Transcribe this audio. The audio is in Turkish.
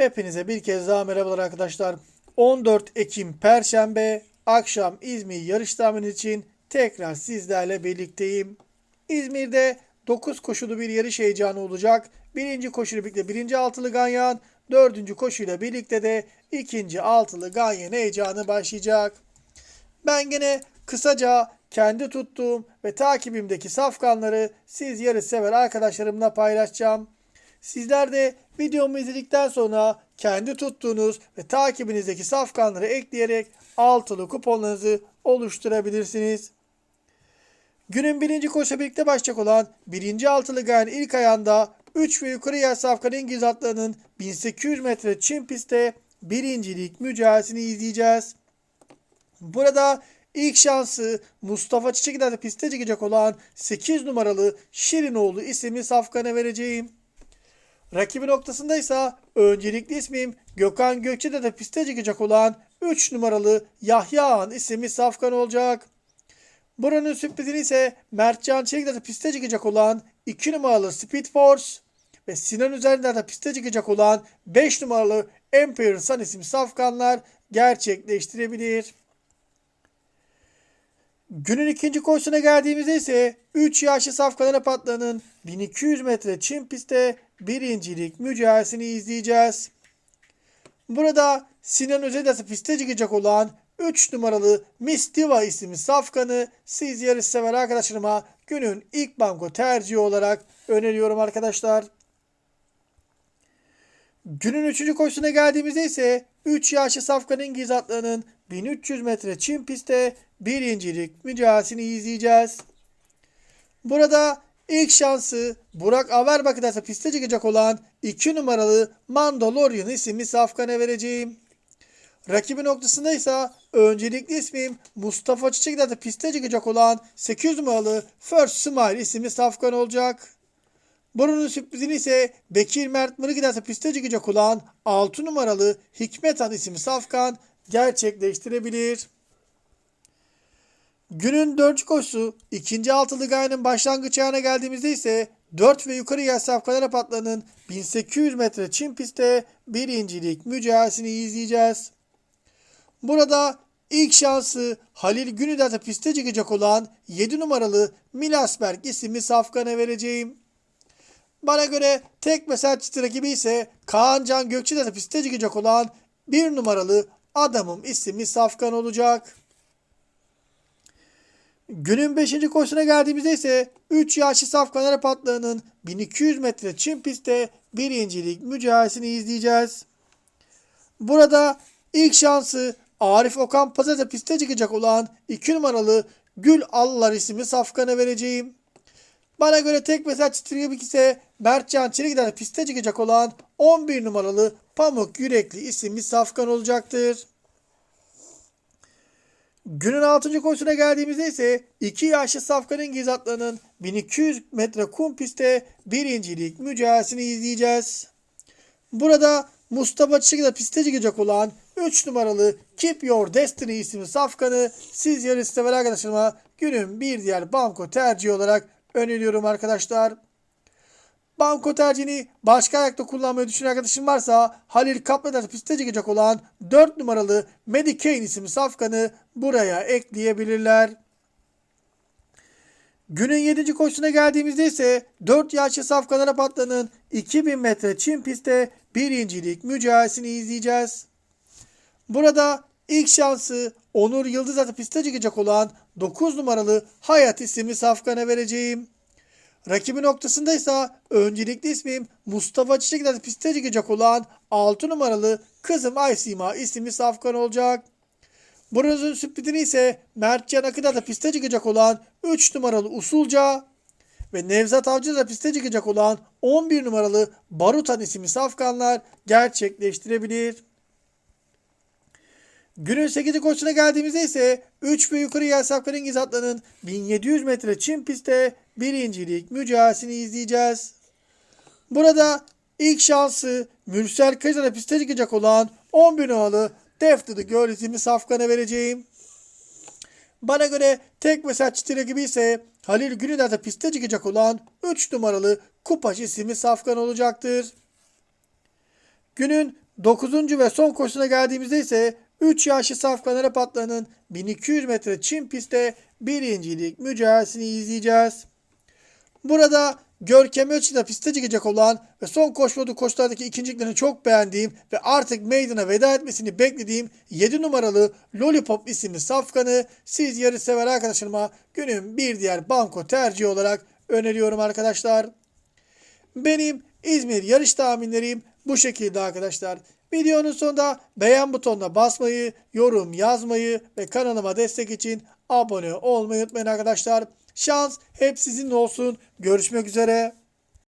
Hepinize bir kez daha merhabalar arkadaşlar. 14 Ekim Perşembe akşam İzmir yarış tahmini için tekrar sizlerle birlikteyim. İzmir'de 9 koşulu bir yarış heyecanı olacak. Birinci koşuyla birlikte birinci altılı ganyan, dördüncü koşuyla birlikte de ikinci altılı ganyan heyecanı başlayacak. Ben gene kısaca kendi tuttuğum ve takibimdeki safkanları siz yarış sever arkadaşlarımla paylaşacağım. Sizler de videomu izledikten sonra kendi tuttuğunuz ve takibinizdeki safkanları ekleyerek altılı kuponlarınızı oluşturabilirsiniz. Günün birinci koşu birlikte başlayacak olan birinci altılı gayen ilk ayağında 3 ve yukarı yer safkan İngiliz atlarının 1800 metre çim pistte birincilik mücadelesini izleyeceğiz. Burada ilk şansı Mustafa Çiçekler'de piste çıkacak olan 8 numaralı Şirinoğlu isimli safkana vereceğim. Rakibi noktasında ise öncelikli ismim Gökhan Gökçe'de de piste çıkacak olan 3 numaralı Yahya Han isimli safkan olacak. Buranın sürprizini ise Mertcan Çelik'de de piste çıkacak olan 2 numaralı Speed Force ve Sinan üzerinde de piste çıkacak olan 5 numaralı Empire Sun isimli safkanlar gerçekleştirebilir. Günün ikinci koşusuna geldiğimizde ise 3 yaşlı safkanlara patlanın 1200 metre çim pistte birincilik mücadelesini izleyeceğiz. Burada Sinan Özedas piste çıkacak olan 3 numaralı Miss Diva isimli safkanı siz yarış sever arkadaşlarıma günün ilk banko tercihi olarak öneriyorum arkadaşlar. Günün 3. koşusuna geldiğimizde ise 3 yaşlı safkan İngiliz atlarının 1300 metre çim pistte birincilik mücadelesini izleyeceğiz. Burada ilk şansı Burak Averbakı'da piste çıkacak olan 2 numaralı Mandalorian isimli safkana vereceğim. Rakibi noktasında ise öncelikli ismim Mustafa Çiçek'de piste çıkacak olan 8 numaralı First Smile isimli safkan olacak. Bunun sürprizini ise Bekir Mert Mırıgı'da piste çıkacak olan 6 numaralı Hikmet Han isimli safkan gerçekleştirebilir. Günün dördüncü koşusu ikinci altılı gayenin başlangıç ayağına geldiğimizde ise 4 ve yukarı yer safkalara patlanın 1800 metre çim pistte birincilik mücadelesini izleyeceğiz. Burada ilk şansı Halil Günüdat'a piste çıkacak olan 7 numaralı Milasberg isimli safkana vereceğim. Bana göre tek mesaj rakibi ise Kaan Can Gökçe'de piste çıkacak olan 1 numaralı Adamım isimli safkan olacak. Günün 5. koşusuna geldiğimizde ise 3 yaşlı safkanlara patlağının 1200 metre çim pistte birincilik mücadelesini izleyeceğiz. Burada ilk şansı Arif Okan Pazar'da piste çıkacak olan 2 numaralı Gül Allar isimli safkana vereceğim. Bana göre tek mesaj çiftlik ise Mertcan Çelik'den piste çıkacak olan 11 numaralı Pamuk Yürekli isimli safkan olacaktır. Günün 6. koşusuna geldiğimizde ise 2 yaşlı Safkan İngiliz atlarının 1200 metre kum pistte birincilik mücadelesini izleyeceğiz. Burada Mustafa Çiçek'de piste çıkacak olan 3 numaralı Keep Your Destiny isimli safkanı siz yarış sever arkadaşlarıma günün bir diğer banko tercihi olarak öneriyorum arkadaşlar. Banko tercihini başka ayakta kullanmayı düşünen arkadaşım varsa Halil Kaplan'da piste çıkacak olan 4 numaralı Medicaine isimli safkanı buraya ekleyebilirler. Günün 7. koşusuna geldiğimizde ise 4 yaşlı safkanlara patlanın 2000 metre çim pistte birincilik mücadelesini izleyeceğiz. Burada ilk şansı Onur Yıldız atı piste çıkacak olan 9 numaralı Hayat isimli safkana vereceğim. Rakibi noktasında ise öncelikli ismim Mustafa Çiçek'den piste çıkacak olan 6 numaralı Kızım Aysima isimli safkan olacak. Buranın sürprizini ise Mertcan Akı'da da piste çıkacak olan 3 numaralı Usulca ve Nevzat Avcı'da da piste çıkacak olan 11 numaralı Barutan isimli safkanlar gerçekleştirebilir. Günün 8. koşusuna geldiğimizde ise 3 ve yukarı yer safkan İngiliz atlarının 1700 metre çim pistte birincilik mücadelesini izleyeceğiz. Burada ilk şansı Mürsel Kaja'da piste çıkacak olan 11 numaralı Defter the Girl isimli safkana vereceğim. Bana göre tek mesaj çitiri gibi ise Halil Günüder'de piste çıkacak olan 3 numaralı Kupaş isimli safkan olacaktır. Günün 9. ve son koşusuna geldiğimizde ise 3 yaşlı Safkan Arap atlarının 1200 metre çim pistte birincilik mücadelesini izleyeceğiz. Burada Görkem Özçı'da piste çıkacak olan ve son koşmadığı koşulardaki ikinciliklerini çok beğendiğim ve artık meydana veda etmesini beklediğim 7 numaralı Lollipop isimli safkanı siz yarış sever arkadaşlarıma günün bir diğer banko tercihi olarak öneriyorum arkadaşlar. Benim İzmir yarış tahminlerim bu şekilde arkadaşlar. Videonun sonunda beğen butonuna basmayı, yorum yazmayı ve kanalıma destek için abone olmayı unutmayın arkadaşlar. Şans hep sizin olsun. Görüşmek üzere.